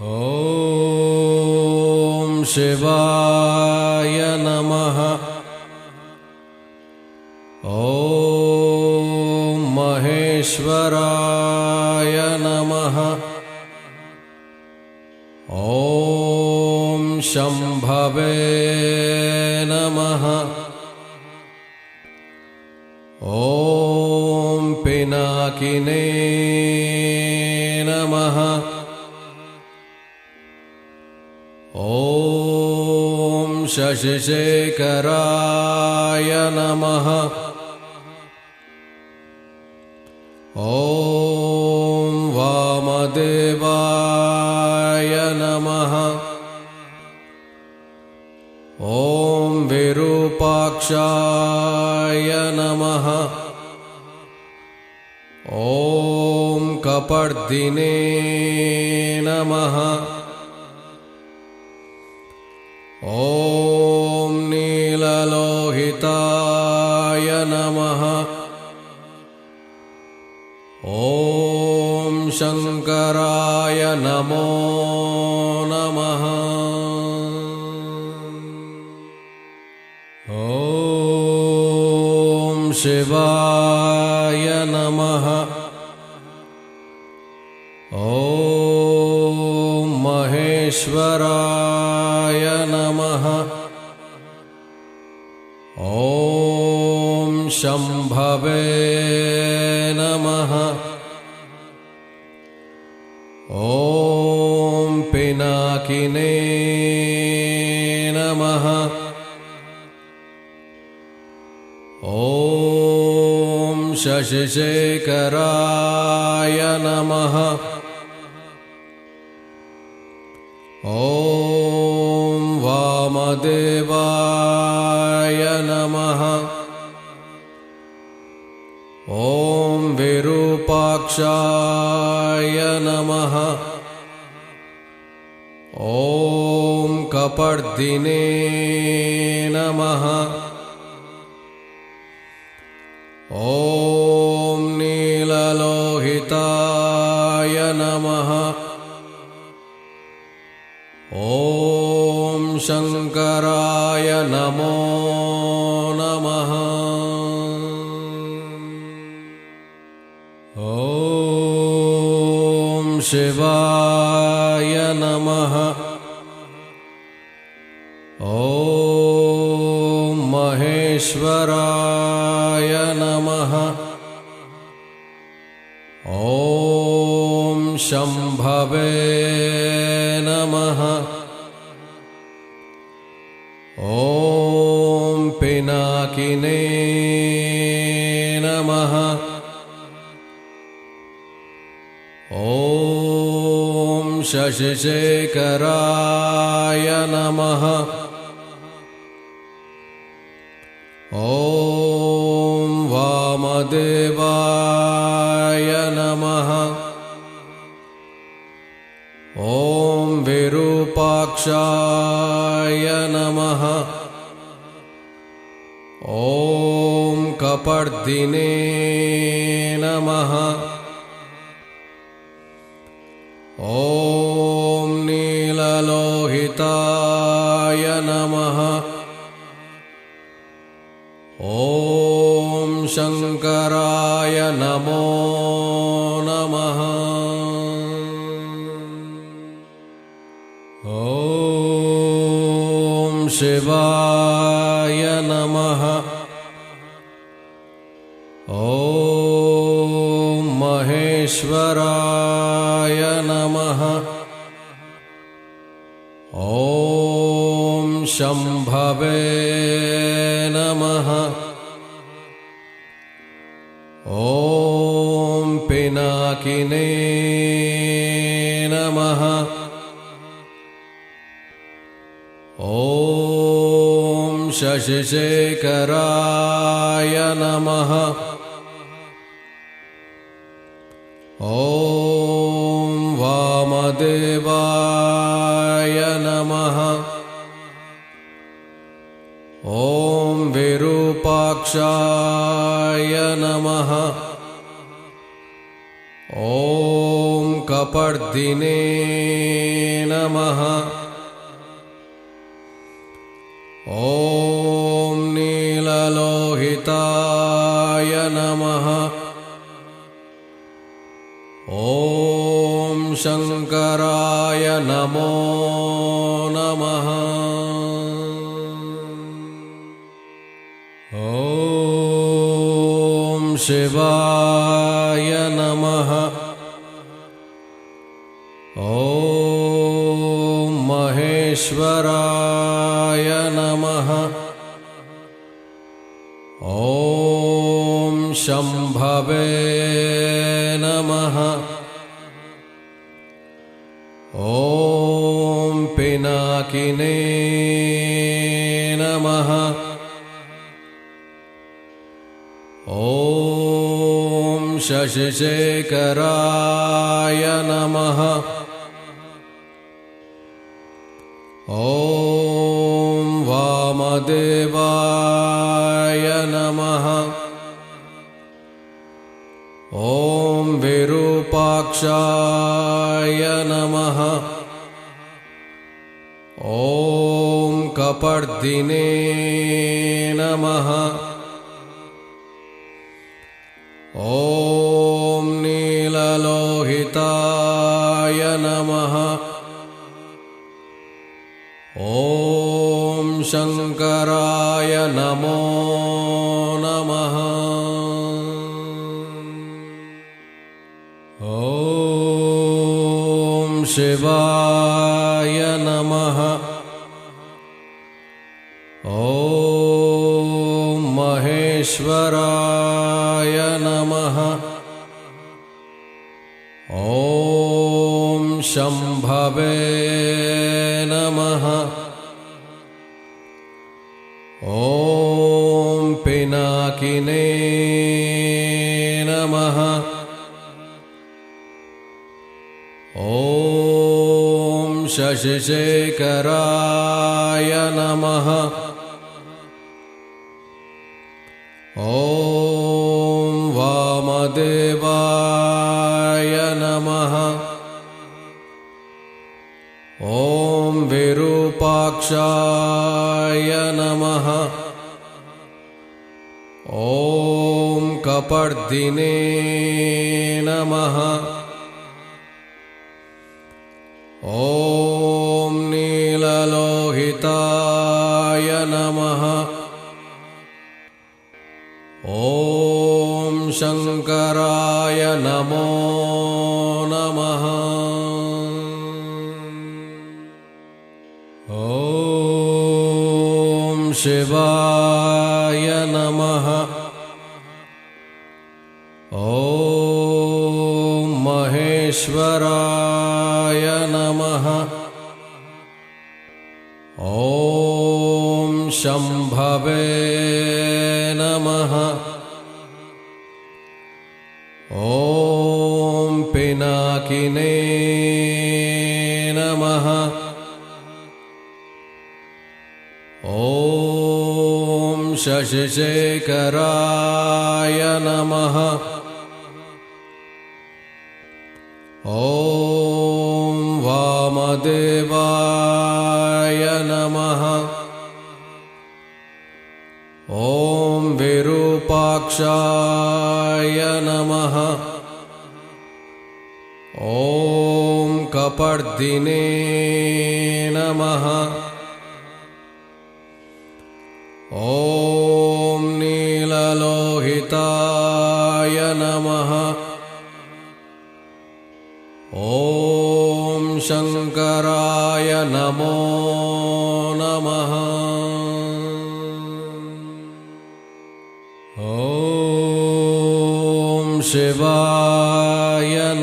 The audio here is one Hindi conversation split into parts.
ॐ शिवाय नमः। ॐ महेश्वराय नमः। ॐ शम्भवे नमः। ॐ पिनाकिने नमः। शशिशेखराय नमः। ॐ वामदेवाय नमः। ॐ विरूपाक्षाय नमः। ॐ कपर्दिने नमः नमः। ॐ शङ्कराय नमो नमः। ॐ शिवाय नमः। ॐ महेश्वराय नमः। शम्भवे नमः। ॐ पिनाकिने नमः। ॐ शशिशेखराय नमः। ॐ कपर्दिने नमः। ॐ नीललोहिताय नमः। ॐ शङ्कराय नमो नमः। ॐ शिवाय नमः। ॐ महेश्वराय नमः। ॐ शम्भवे नमः। ॐ पिनाकिने शशिशेखराय नमः। ॐ वामदेवाय नमः। ॐ विरूपाक्षाय नमः। ॐ कपर्दिने नमः नीललोहिताय नमः। ॐ शङ्कराय नमो नमः। ॐ शिवाय नमः। ॐ महेश्वराय शम्भवे नमः। ॐ पिनाकिने नमः। ॐ शशिशेखराय नमः। ॐ ॐ कपर्दिने नमः। ॐ नीललोहिताय नमः। ॐ शङ्कराय नमो नमः शिवाय नमः। ॐ महेश्वराय नमः। ॐ शम्भवे नमः। ॐ पिनाकिने शशिशेखराय नमः। ॐ वामदेवाय नमः। ॐ विरूपाक्षाय नमः। ॐ कपर्दिने नमः शङ्कराय नमो नमः। ॐ शिवाय नमः। ॐ महेश्वराय नमः। ॐ शम्भवे ॐ शशिशेखराय नमः। ॐ वामदेवाय नमः। ॐ विरूपाक्षाय नमः। ॐ कपर्दिने नमः ॐ नीललोहिताय नमः। ॐ शङ्कराय नमो नमः। ॐ शिवाय नमः। ॐ महेश्वराय शम्भवे नमः। ॐ पिनाकिने नमः। ॐ शशिशेखराय नमः। ॐ वामदेवाय नमः। विरूपाक्षाय नमः। ॐ कपर्दिने नमः। ॐ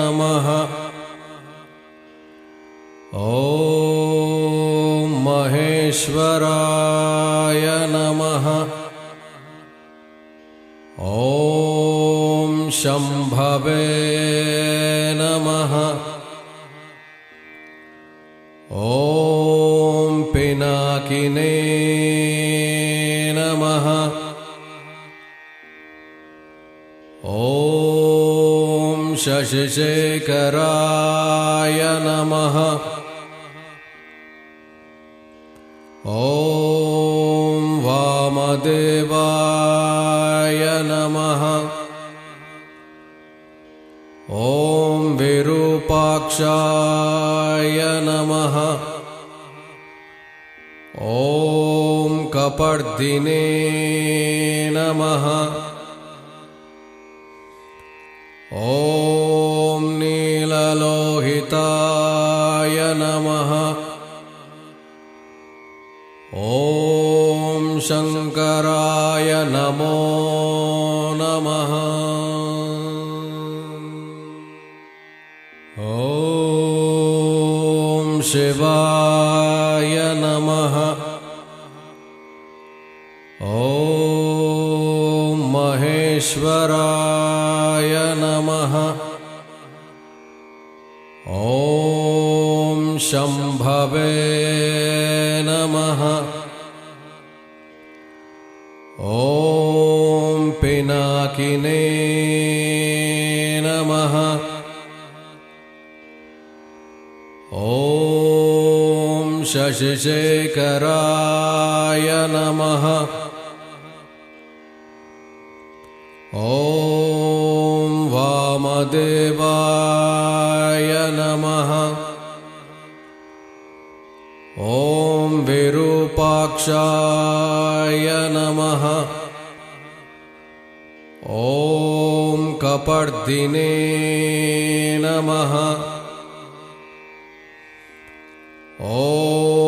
नमः। ॐ महेश्वराय शशिशेखराय नमः। ॐ वामदेवाय नमः। ॐ विरूपाक्षाय नमः। ॐ कपर्दिने नमः शङ्कराय नमो नमः। ॐ शिवाय नमः। ॐ महेश्वराय नमः। ॐ शम्भवे नमः। शशिशेखराय नमः ॐ वामदेवाय नमः ॐ विरूपाक्षाय नमः ॐ कपर्दिने नमः ॐ